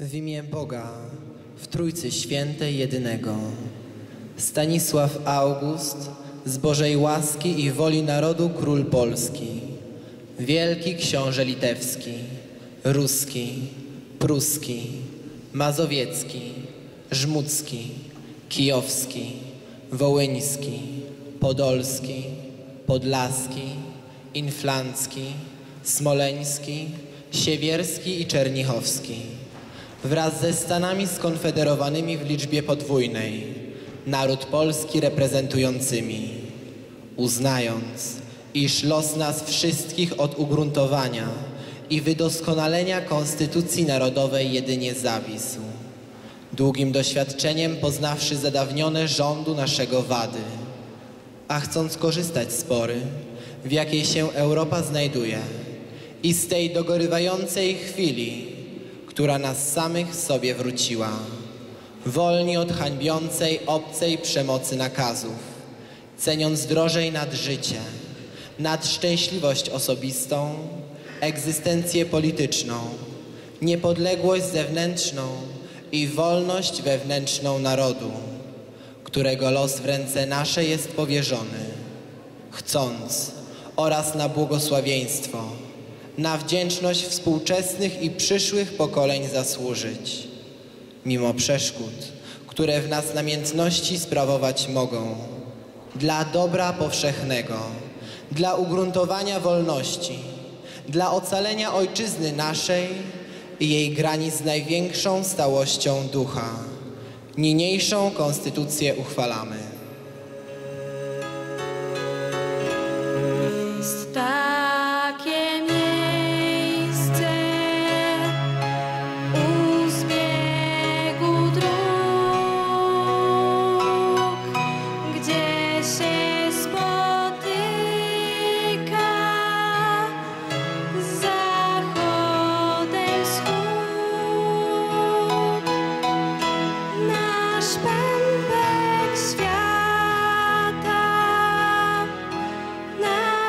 W imię Boga, w Trójcy Świętej Jedynego. Stanisław August, z Bożej łaski i woli narodu król Polski, wielki książę litewski, ruski, pruski, mazowiecki, żmudzki, kijowski, wołyński, podolski, podlaski, inflancki, smoleński, siewierski i czernichowski wraz ze Stanami skonfederowanymi w liczbie podwójnej, naród polski reprezentującymi, uznając, iż los nas wszystkich od ugruntowania i wydoskonalenia Konstytucji Narodowej jedynie zawisł. Długim doświadczeniem poznawszy zadawnione rządu naszego wady, a chcąc korzystać z pory, w jakiej się Europa znajduje i z tej dogorywającej chwili, która nas samych sobie wróciła, wolni od hańbiącej, obcej przemocy nakazów, ceniąc drożej nad życie, nad szczęśliwość osobistą, egzystencję polityczną, niepodległość zewnętrzną i wolność wewnętrzną narodu, którego los w ręce nasze jest powierzony, chcąc oraz na błogosławieństwo, na wdzięczność współczesnych i przyszłych pokoleń zasłużyć, mimo przeszkód, które w nas namiętności sprawować mogą, dla dobra powszechnego, dla ugruntowania wolności, dla ocalenia ojczyzny naszej i jej granic z największą stałością ducha. Niniejszą konstytucję uchwalamy.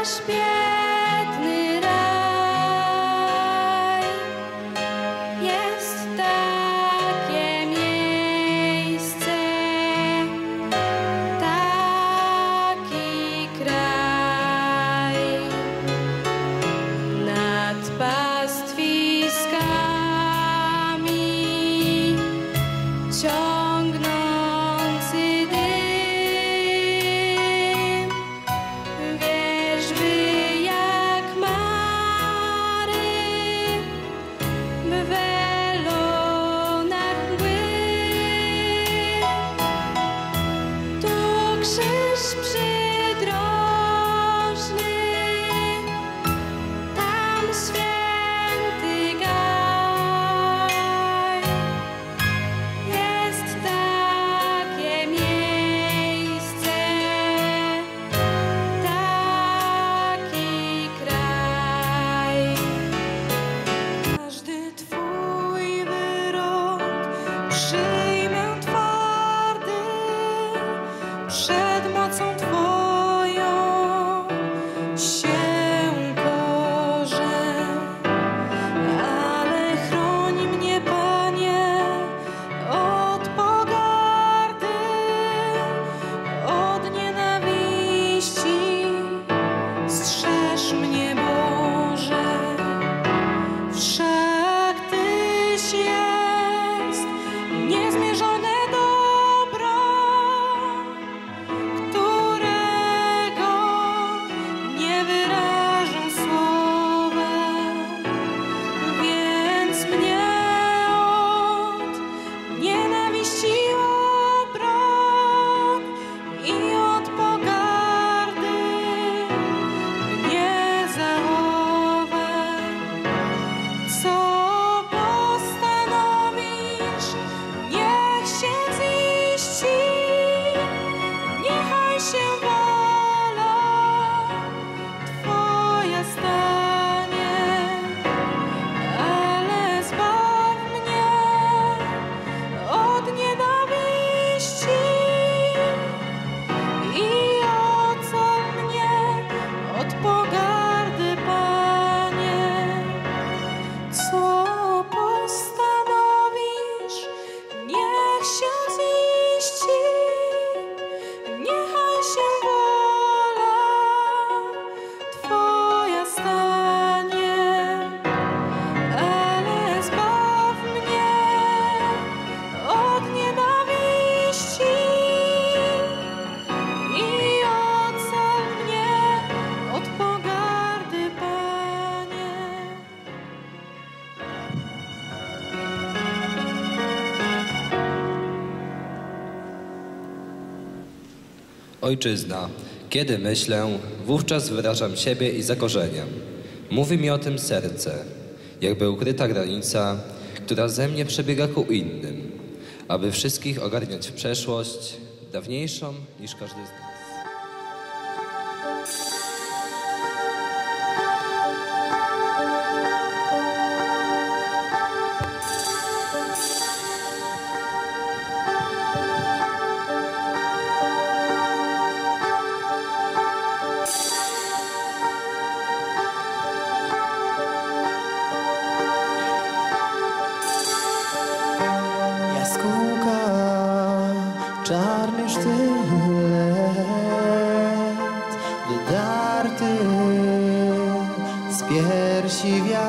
Nasz Please. Ojczyzna, kiedy myślę, wówczas wyrażam siebie i zakorzeniam. Mówi mi o tym serce, jakby ukryta granica, która ze mnie przebiega ku innym, aby wszystkich ogarniać w przeszłość, dawniejszą niż każdy z nas.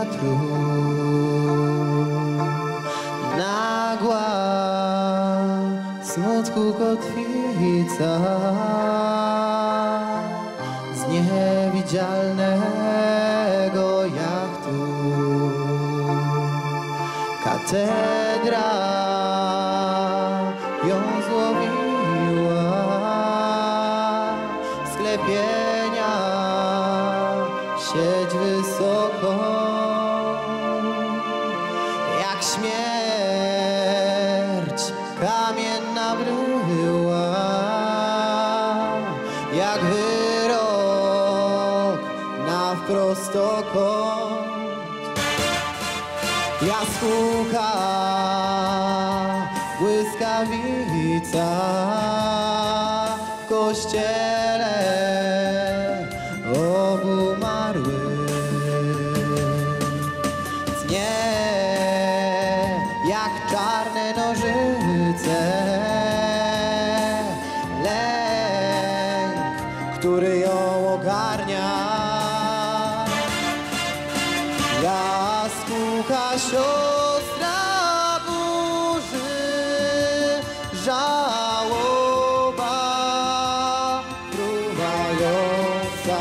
Wiatru. Nagła smutku kotwica z niewidzialnego jachtu. Katedra na wprostokąt. Jaskółka, błyskawica w kościele obumarłym. Tnie jak czarne nożyce, lęk, który ją ogarnia. siostra burzy żałoba fruwająca.